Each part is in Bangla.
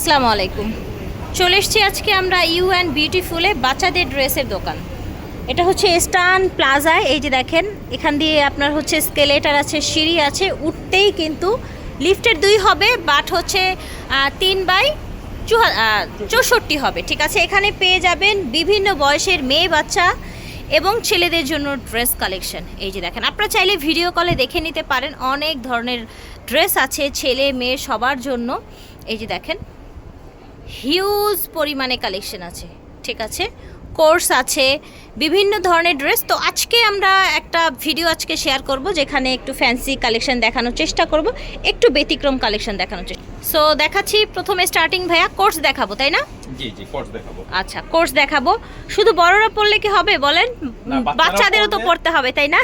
আসসালামু আলাইকুম। চলে এসছি আজকে আমরা ইউ অ্যান্ড বিউটিফুলে বাচ্চাদের ড্রেসের দোকান। এটা হচ্ছে স্টান প্লাজায় এই যে দেখেন, এখান দিয়ে আপনার হচ্ছে স্কেলেটার আছে, সিঁড়ি আছে, উঠতেই কিন্তু লিফটের দুই হবে, বাট হচ্ছে তিন বাই চৌষট্টি হবে, ঠিক আছে? এখানে পেয়ে যাবেন বিভিন্ন বয়সের মেয়ে বাচ্চা এবং ছেলেদের জন্য ড্রেস কালেকশন। এই যে দেখেন, আপনারা চাইলে ভিডিও কলে দেখে নিতে পারেন, অনেক ধরনের ড্রেস আছে ছেলে, মেয়ে, সবার জন্য। এই যে দেখেন হিউজ পরিমাণে কালেকশন আছে, ঠিক আছে? কোর্স আছে, বিভিন্ন ধরনের ড্রেস তো আজকে আমরা একটা ভিডিও আজকে শেয়ার করব, যেখানে একটু ফ্যান্সি কালেকশন দেখানোর চেষ্টা করব, একটু ব্যতিক্রম কালেকশন দেখানোর চেষ্টা সো দেখাচ্ছি প্রথমে স্টার্টিং ভাইয়া কোর্স দেখাবো তাই না? জি জি কোর্স দেখাবো। আচ্ছা কোর্স দেখাবো। শুধু বড়রা পড়লে কি হবে বলেন? বাচ্চাদেরও তো পড়তে হবে তাই না?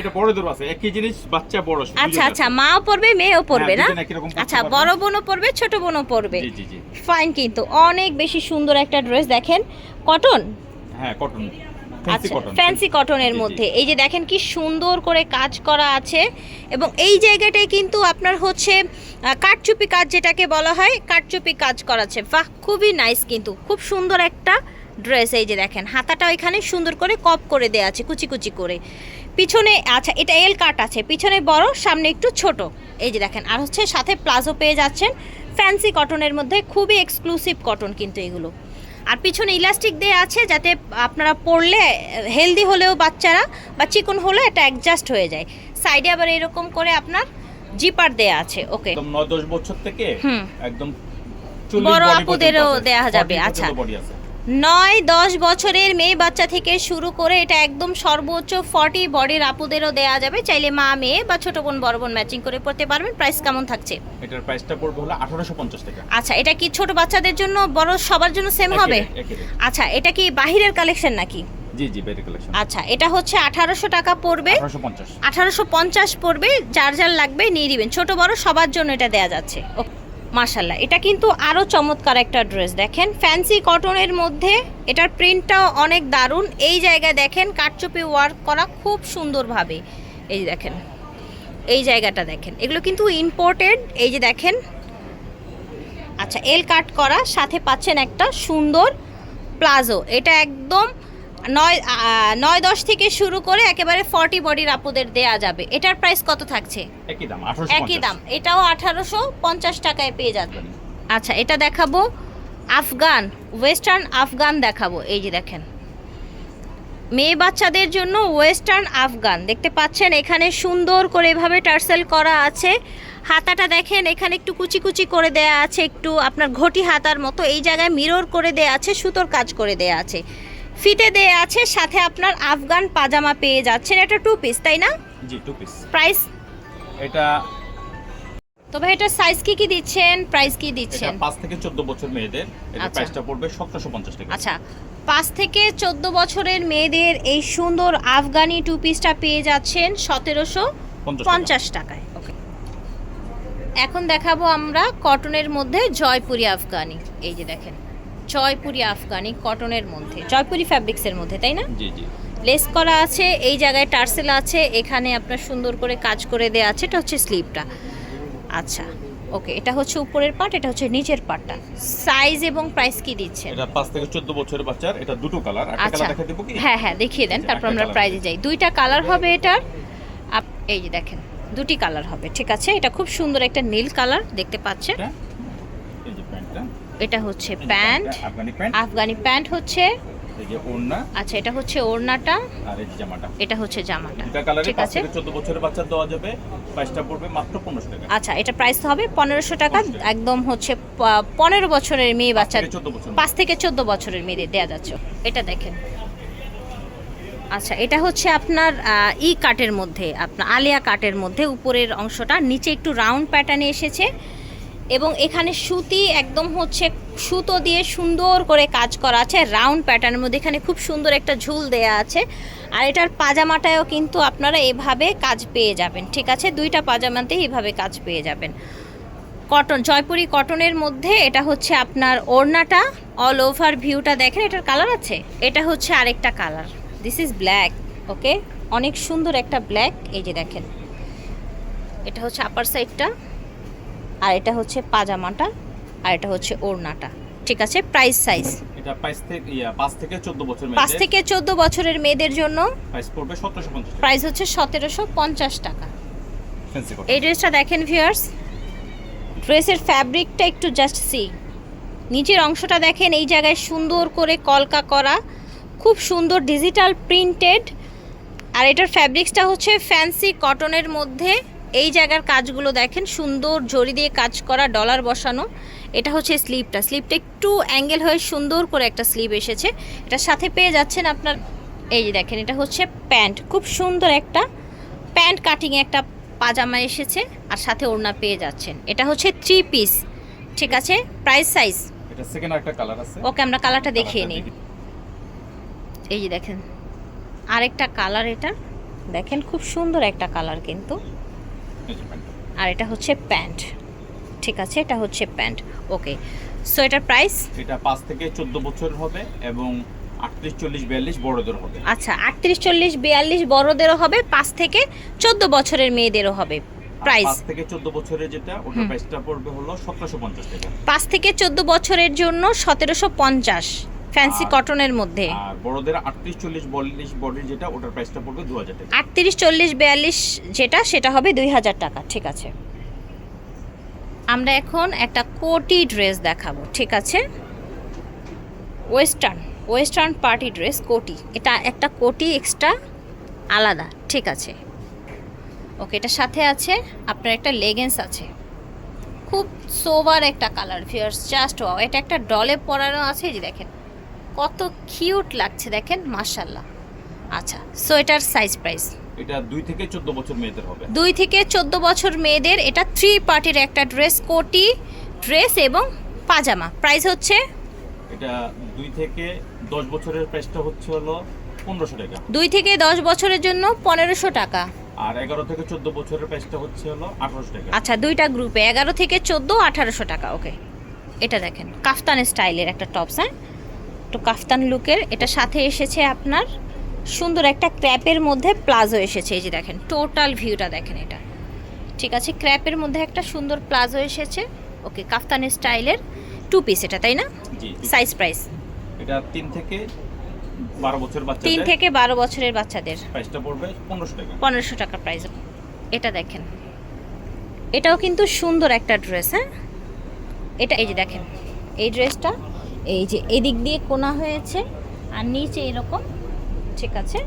এটা বড়দের আছে একই জিনিস বাচ্চা বড় আচ্ছা। আচ্ছা মাও পড়বে মেয়েও পড়বে না? হ্যাঁ, রকম পড়তে আচ্ছা। বড় বোনও পড়বে ছোট বোনও পড়বে? জি জি জি। ফাইন কিন্তু অনেক বেশি সুন্দর একটা ড্রেস দেখেন। কটন হ্যাঁ কটন আচ্ছা ফ্যান্সি কটনের। মধ্যে। এই যে দেখেন কি সুন্দর করে কাজ করা আছে এবং এই জায়গাটায় কিন্তু আপনার হচ্ছে কাঠচুপি কাজ যেটাকে বলা হয় কাঠচুপি কাজ করা আছে। বাহ খুবই নাইস কিন্তু। খুব সুন্দর একটা ড্রেস এই যে দেখেন। হাতাটা ওইখানে সুন্দর করে কপ করে দেওয়া আছে কুচি কুচি করে। পিছনে আচ্ছা এটা এল কাট আছে। পিছনে বড় সামনে একটু ছোট। এই যে দেখেন আর হচ্ছে সাথে প্লাজো পেয়ে যাচ্ছেন। ফ্যান্সি কটনের মধ্যে খুবই এক্সক্লুসিভ কটন কিন্তু এগুলো। আর পিছনে ইলাস্টিক দেয়া আছে যাতে আপনারা পড়লে হেলদি হলেও বাচ্চারা বা চিকন হলেও এটা অ্যাডজাস্ট হয়ে যায় সাইডে আবার এরকম করে আপনার জিপার দেয়া আছে ওকে একদম 9 10 বছর থেকে হুম। একদম বড় আপুদেরও দেয়া যাবে, আচ্ছা। নয় দশ বছরের মেয়ে বাচ্চা থেকে শুরু করে এটা একদম সর্বোচ্চ ফর্টি বডির আপুদেরও দেয়া যাবে। চাইলে মা মেয়ে বা ছোট বোন বড় বোন ম্যাচিং করে পড়তে পারবেন। প্রাইস কেমন থাকছে? এটার প্রাইসটা পড়বে হলো 1850 টাকা। আচ্ছা এটা কি ছোট বাচ্চাদের জন্য বড় সবার জন্য সেম হবে। আচ্ছা এটা কি বাহিরের কালেকশন নাকি? জি জি বেরি কালেকশন আচ্ছা এটা হচ্ছে আঠারোশো টাকা পড়বে। 1850 আঠারোশো পঞ্চাশ পড়বে যার যার লাগবে নিয়ে দিবেন ছোট বড় সবার জন্য এটা দেয়া যাচ্ছে। মাশাল্লাহ এটা কিন্তু আরও চমৎকার একটা ড্রেস। দেখেন, ফ্যান্সি কটনের মধ্যে এটার প্রিন্টটাও অনেক দারুণ। এই জায়গায় দেখেন কাটচুপি ওয়ার্ক করা খুব সুন্দরভাবে। এই দেখেন, এই জায়গাটা দেখেন। এগুলো কিন্তু ইম্পোর্টেড এই যে দেখেন আচ্ছা এল কাট করা, সাথে পাচ্ছেন একটা সুন্দর প্লাজো। এটা একদম নয় নয় দশ থেকে শুরু করে একেবারে ফর্টি বডির আপুদের দেয়া যাবে। এটার প্রাইস কত থাকছে? একই দাম একই দাম। এটাও আঠারোশো পঞ্চাশ টাকায় পেয়ে যাবেন আচ্ছা এটা দেখাবো আফগান ওয়েস্টার্ন আফগান দেখাবো। এই যে দেখেন। মেয়ে বাচ্চাদের জন্য ওয়েস্টার্ন আফগান। দেখতে পাচ্ছেন এখানে সুন্দর করে এভাবে টার্সেল করা আছে। হাতাটা দেখেন এখানে একটু কুচি কুচি করে দেয়া আছে একটু আপনার ঘটি হাতার মতো। এই জায়গায় মিরর করে দেয়া আছে সুতোর কাজ করে দেয়া আছে। ফিতে দেয়া আছে সাথে আপনার আফগান পাজামা পেয়ে যাচ্ছেন। এটা টু পিস তাই না? জি টু পিস প্রাইস এটা তবে এটা সাইজ কি কি দিচ্ছেন? প্রাইস কি এটা দিচ্ছেন 5 থেকে 14 বছর মেয়েদের। এটা আচ্ছা। প্রাইসটা পড়বে 1750 টাকা। আচ্ছা। পাঁচ থেকে চোদ্দ বছরের মেয়েদের এই সুন্দর আফগানি টু পিসটা পেয়ে যাচ্ছেন সতেরোশো পঞ্চাশ টাকায়। ওকে এখন দেখাবো আমরা কটনের মধ্যে জয়পুরি আফগানি। এই যে দেখেন। জয়পুরি আফগানি কটনের মধ্যে জয়পুরি ফ্যাব্রিক্সের মধ্যে তাই না? জি জি। লেস করা আছে এই জায়গায় টার্সেল আছে এখানে আপনার সুন্দর করে কাজ করে দেওয়া আছে এটা হচ্ছে স্লিপটা। আচ্ছা ওকে এটা হচ্ছে উপরের পার্ট এটা হচ্ছে নিচের পার্টটা সাইজ এবং প্রাইস কি দিচ্ছেন এটা 5 থেকে 14 বছরের বাচ্চার এটা দুটো কালার একটা আচ্ছা। কালার দেখা দেবো কি? হ্যাঁ হ্যাঁ দেখিয়ে দেন তারপর আমরা প্রাইজে যাই। দুইটা কালার হবে এটার আপ- এই যে দেখেন দুটি কালার হবে ঠিক আছে? এটা খুব সুন্দর একটা নীল কালার দেখতে পাচ্ছেন এটা এই যে প্যান্টটা এটা হচ্ছে প্যান্ট। আফগানি প্যান্ট। হচ্ছে। আচ্ছা এটা হচ্ছে ওড়নাটা। আর এই জামাটা। এটা হচ্ছে জামাটা। ঠিক আছে? 14 বছরের বাচ্চা দেওয়া যাবে। প্রাইসটা পড়বে মাত্র 1500 টাকা। আচ্ছা এটা প্রাইস হবে পনেরোশো টাকা। 1500 টাকা। একদম হচ্ছে প- পনেরো বছরের মেয়ে বাচ্চার 14 পাঁচ থেকে চোদ্দ বছরের মেয়েদের দেওয়া যাচ্ছে। এটা দেখেন। আচ্ছা এটা হচ্ছে আপনার ই কাটের মধ্যে আপনার আলিয়া কাটের মধ্যে। উপরের অংশটা নিচে একটু রাউন্ড প্যাটার্নে এসেছে। এবং এখানে সুতি একদম হচ্ছে সুতো দিয়ে সুন্দর করে কাজ করা আছে রাউন্ড প্যাটার্নের মধ্যে। এখানে খুব সুন্দর একটা ঝুল দেয়া আছে। আর এটার পাজামাটায়ও কিন্তু আপনারা এভাবে কাজ পেয়ে যাবেন, ঠিক আছে? দুইটা পাজামাতেই এভাবে কাজ পেয়ে যাবেন। কটন, জয়পুরি কটনের মধ্যে এটা হচ্ছে আপনার ওড়নাটা অল ওভার ভিউটা দেখেন, এটার কালার আছে? এটা হচ্ছে আরেকটা colour this is black okay অনেক সুন্দর একটা ব্ল্যাক এই যে দেখেন। এটা হচ্ছে আপার সাইডটা আর এটা হচ্ছে পাজামাটা আর এটা হচ্ছে ওড়নাটা। ঠিক আছে? প্রাইস সাইজ এটা পাঁচ থেকে ইয়া পাঁচ থেকে চোদ্দ বছর পাঁচ মেয়েদের থেকে চোদ্দ বছরের মেয়েদের জন্য প্রাইস পড়বে সতেরোশো পঞ্চাশ প্রাইস হচ্ছে সতেরোশো পঞ্চাশ টাকা। এই ড্রেসটা দেখেন ভিউয়ার্স ড্রেসের ফ্যাব্রিকটা একটু জাস্ট সি নিচের অংশটা দেখেন এই জায়গায় সুন্দর করে কলকা করা। খুব সুন্দর ডিজিটাল প্রিন্টেড আর এটার ফ্যাব্রিক্সটা হচ্ছে ফ্যান্সি কটনের মধ্যে। এই জায়গার কাজগুলো দেখেন সুন্দর জড়ি দিয়ে কাজ করা ডলার বসানো। এটা হচ্ছে স্লিপটা স্লিপটা একটু অ্যাঙ্গেল হয়ে সুন্দর করে একটা স্লিপ এসেছে। এটা সাথে পেয়ে যাচ্ছেন আপনার এই যে দেখেন এটা হচ্ছে প্যান্ট। খুব সুন্দর একটা প্যান্ট কাটিং একটা পাজামা এসেছে আর সাথে ওড়না পেয়ে যাচ্ছেন। এটা হচ্ছে থ্রি পিস ঠিক আছে? প্রাইস সাইজ এটা সেকেন্ড একটা কালার আছে। ওকে আমরা কালারটা দেখিয়ে নিই। এই যে দেখেন আরেকটা কালার এটা। দেখেন খুব সুন্দর একটা কালার কিন্তু। আর এটা হচ্ছে প্যান্ট। ঠিক আছে এটা হচ্ছে প্যান্ট। ওকে সো এটার প্রাইস এটা পাঁচ থেকে চোদ্দ বছর হবে এবং আটত্রিশ চল্লিশ বিয়াল্লিশ বড়দের হবে। আচ্ছা আটত্রিশ চল্লিশ বিয়াল্লিশ বড়দেরও হবে পাঁচ থেকে চোদ্দ বছরের মেয়েদেরও হবে। প্রাইস পাঁচ থেকে চোদ্দ বছরের যেটা ওটার প্রাইসটা পড়বে হলো সতেরোশো পঞ্চাশ টাকা। পাঁচ থেকে চোদ্দ বছরের জন্য সতেরোশো পঞ্চাশ। ফ্যান্সি কটনের মধ্যে। আর বড়দের আটত্রিশ চল্লিশ বিয়াল্লিশ বডির যেটা ওটার প্রাইসটা পড়বে দু হাজার টাকা। আটত্রিশ চল্লিশ বিয়াল্লিশ যেটা সেটা হবে দুই হাজার টাকা ঠিক আছে। আমরা এখন একটা কোটি ড্রেস দেখাবো ঠিক আছে? ওয়েস্টার্ন ওয়েস্টার্ন পার্টি ড্রেস কোটি। এটা একটা কোটি এক্সট্রা আলাদা ঠিক আছে? ওকে এটার সাথে আছে আপনার একটা লেগেন্স আছে। খুব সোবার একটা কালার ফিয়ার্স জাস্ট ওয়াও এটা একটা ডলে পরানো আছে যে দেখেন। কত কিউট লাগছে দেখেন মার্শাল্লাহ আচ্ছা সো এটার সাইজ প্রাইস? এটা দুই থেকে চোদ্দ বছর মেয়েদের হবে। দুই থেকে চোদ্দ বছর মেয়েদের এটা থ্রি পার্টির একটা ড্রেস কোটি ড্রেস এবং পাজামা। প্রাইস হচ্ছে? এটা দুই থেকে দশ বছরের প্রাইসটা হচ্ছে হলো পনেরোশো টাকা। দুই থেকে দশ বছরের জন্য পনেরোশো টাকা। আর এগারো থেকে চোদ্দ বছরের প্রাইসটা হচ্ছে হলো আঠারোশো টাকা। আচ্ছা দুইটা গ্রুপে এগারো থেকে চোদ্দ আঠারোশো টাকা ওকে। এটা দেখেন কাফতান স্টাইলের একটা টপস হ্যাঁ? তো কাফতান লুকের এটা সাথে এসেছে আপনার সুন্দর একটা ক্র্যাপের মধ্যে প্লাজো এসেছে এই যে দেখেন টোটাল ভিউটা দেখেন এটা। ঠিক আছে ক্র্যাপের মধ্যে একটা সুন্দর প্লাজো এসেছে ওকে কাফতান স্টাইলের টু পিস এটা তাই না? সাইজ প্রাইস এটা তিন থেকে বারো বছর বাচ্চা তিন থেকে বারো বছরের বাচ্চাদের। প্রাইসটা পড়বে পনেরোশো টাকা। পনেরোশো টাকা প্রাইস এটা দেখেন। এটাও কিন্তু সুন্দর একটা ড্রেস হ্যাঁ? এটা এই যে দেখেন এই ড্রেসটা এই যে এদিক দিয়ে কোনা হয়েছে আর নিচে এরকম ঠিক আছে?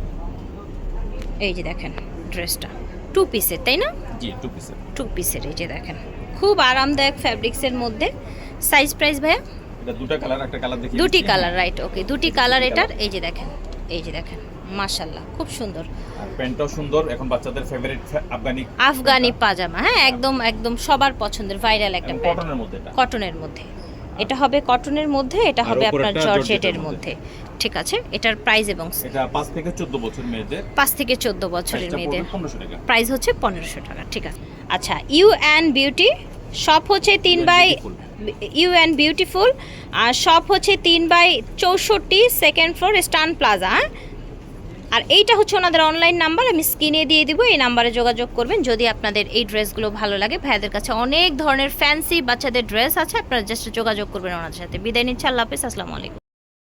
এই যে দেখেন ড্রেসটা। টু পিসের তাই না? জি টু পিসের টু পিসের এই যে দেখেন। খুব আরামদায়ক ফ্যাব্রিক্সের মধ্যে। সাইজ প্রাইস ভাইয়া? দুটো কালার একটা কালার দেখি দুটি কালার রাইট ওকে দুটি কালার এটার। এই যে দেখেন এই যে দেখেন মাশাল্লাহ খুব সুন্দর। প্যান্টটাও সুন্দর এখন বাচ্চাদের ফেভারিট আফগানি আফগানি পাজামা হ্যাঁ একদম একদম সবার পছন্দের ভাইরাল একটা প্যান্ট। কটনের মধ্যে কটনের মধ্যে। এটা হবে কটনের মধ্যে এটা হবে আপনার জর্জেটের মধ্যে। ঠিক আছে এটার প্রাইস এবং এটা পাঁচ থেকে চোদ্দ বছর মেয়েদের। পাঁচ থেকে চোদ্দ বছরের মেয়েদের। প্রাইস হচ্ছে পনেরোশো টাকা ঠিক আছে। আচ্ছা ইউ অ্যান্ড বিউটি শপ হচ্ছে তিন বাই ইউ অ্যান্ড বিউটিফুল আর শপ হচ্ছে তিন বাই চৌষট্টি সেকেন্ড ফ্লোর স্টান প্লাজা হ্যাঁ? আর এইটা হচ্ছে ওনাদের অনলাইন নাম্বার আমি স্ক্রিনে দিয়ে দিব, এই নাম্বারে যোগাযোগ করবেন। যদি আপনাদের এই ড্রেসগুলো ভালো লাগে, ভাইয়াদের কাছে অনেক ধরনের ফ্যান্সি বাচ্চাদের ড্রেস আছে, আপনারা জাস্ট যোগাযোগ করবেন ওনাদের সাথে। বিদায় নিচ্ছে, আল্লাহ হাফিজ, আসসালামু আলাইকুম।